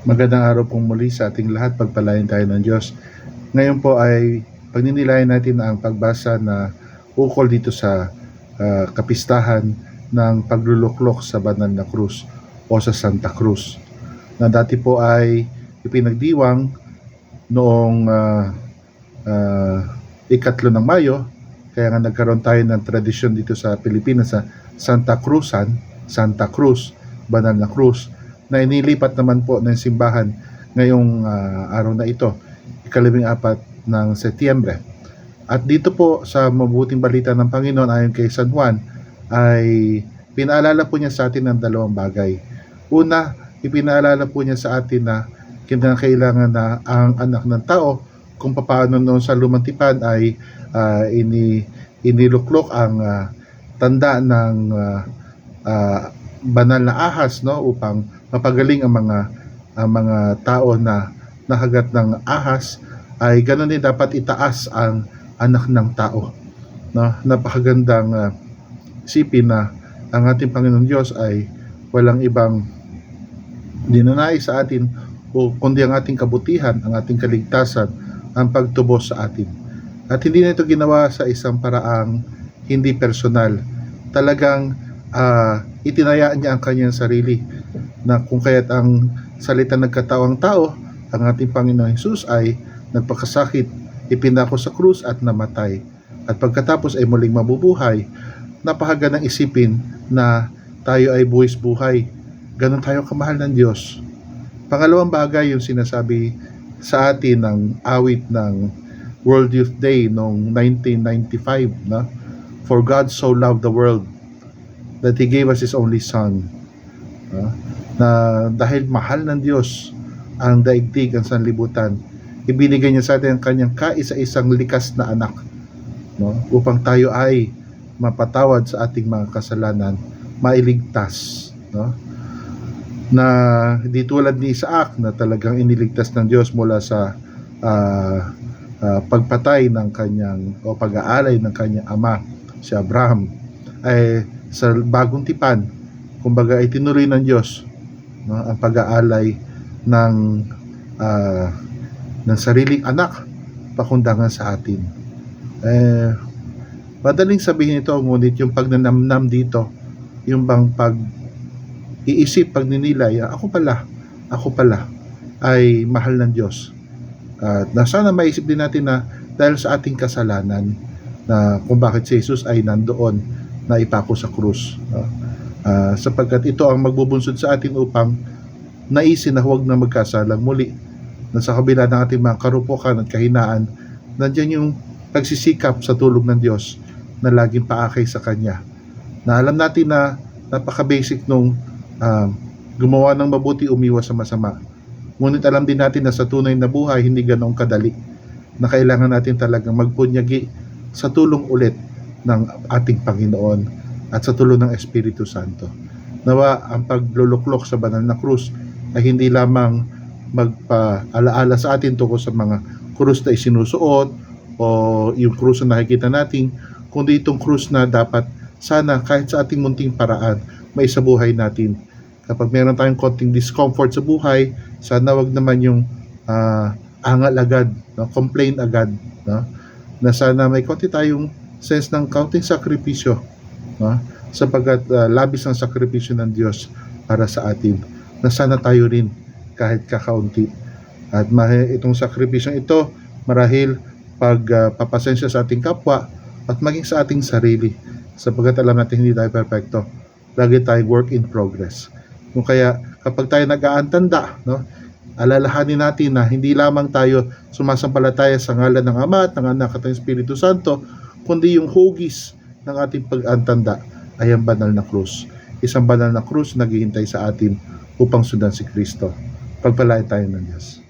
Magandang araw pong muli sa ating lahat. Pagpalain tayo ng Diyos. Ngayon po ay pagninilayan natin ang pagbasa na ukol dito sa ah, kapistahan ng pagluluklok sa banal na krus o sa Santa Cruz na dati po ay ipinagdiwang noong ah, ah, ikatlo ng Mayo kaya nga nagkaroon tayo ng tradisyon dito sa Pilipinas sa Santa Cruzan, Santa Cruz, Banal na Cruz na inilipat naman po ng simbahan ngayong ah, araw na ito, ikalabing apat ng Setyembre. At dito po sa mabuting balita ng Panginoon ayon kay San Juan ay pinaalala po niya sa atin ng dalawang bagay. Una, ipinaalala po niya sa atin na kinakailangan na ang anak ng tao kung paano noon sa lumantipan ay ah, ini iniluklok ang ah, tanda ng ah, ah, banal na ahas no upang mapagaling ang mga ang mga tao na nakagat ng ahas ay ganoon din dapat itaas ang anak ng tao no napakagandang ah, isipin na ang ating Panginoon Diyos ay walang ibang dinanais sa atin o kundi ang ating kabutihan, ang ating kaligtasan, ang pagtubos sa atin. At hindi na ito ginawa sa isang paraang hindi personal. Talagang ah, itinaya niya ang kanyang sarili na kung kaya't ang salita nagkatawang tao, ang ating Panginoon Jesus ay nagpakasakit, ipinako sa krus at namatay. At pagkatapos ay muling mabubuhay, napakagandang isipin na tayo ay buwis buhay. Ganon tayo kamahal ng Diyos. Pangalawang bagay yung sinasabi sa atin ng awit ng World Youth Day noong 1995 na For God so loved the world that He gave us His only Son. No? na dahil mahal ng Diyos ang daigdig, ang sanlibutan, ibinigay niya sa atin ang kanyang kaisa-isang likas na anak no? upang tayo ay mapatawad sa ating mga kasalanan, mailigtas. No? Na di tulad ni Isaac na talagang iniligtas ng Diyos mula sa ah, ah, pagpatay ng kanyang o pag-aalay ng kanyang ama, si Abraham, ay sa bagong tipan, kumbaga ay tinuloy ng Diyos no, ang pag-aalay ng ah, ng sariling anak pakundangan sa atin. Eh, madaling sabihin ito, ngunit yung pagnanamnam dito, yung bang pag iisip, pagninilay, ah, ako pala, ako pala, ay mahal ng Diyos. At na sana maisip din natin na dahil sa ating kasalanan, na kung bakit si Jesus ay nandoon na ipako sa krus. no? Ah, sapagkat ito ang magbubunsod sa atin upang naisin na huwag na magkasalang muli na sa kabila ng ating mga karupukan at kahinaan nandiyan yung pagsisikap sa tulong ng Diyos na laging paakay sa Kanya na alam natin na napaka-basic nung ah, gumawa ng mabuti umiwas sa masama ngunit alam din natin na sa tunay na buhay hindi ganoong kadali na kailangan natin talagang magpunyagi sa tulong ulit ng ating Panginoon at sa tulong ng Espiritu Santo. Nawa ang pagluluklok sa banal na krus ay hindi lamang magpaalaala sa atin tungkol sa mga krus na isinusuot o yung krus na nakikita natin, kundi itong krus na dapat sana kahit sa ating munting paraan may sa buhay natin. Kapag meron tayong konting discomfort sa buhay, sana wag naman yung ah, angal agad, no? complain agad, no? na sana may konti tayong sense ng kaunting sakripisyo no? sapagkat ah, labis ang sakripisyo ng Diyos para sa atin na sana tayo rin kahit kakaunti at mahi, itong sakripisyong ito marahil pag ah, papasensya sa ating kapwa at maging sa ating sarili sapagkat alam natin hindi tayo perfecto lagi tayong work in progress kung kaya kapag tayo nag-aantanda no, alalahanin natin na hindi lamang tayo sumasampalataya sa ngalan ng Ama at ng Anak at ng Espiritu Santo kundi yung hugis ng ating pag-antanda ay ang banal na krus. Isang banal na krus na naghihintay sa atin upang sundan si Kristo. Pagpalain tayo ng Diyos.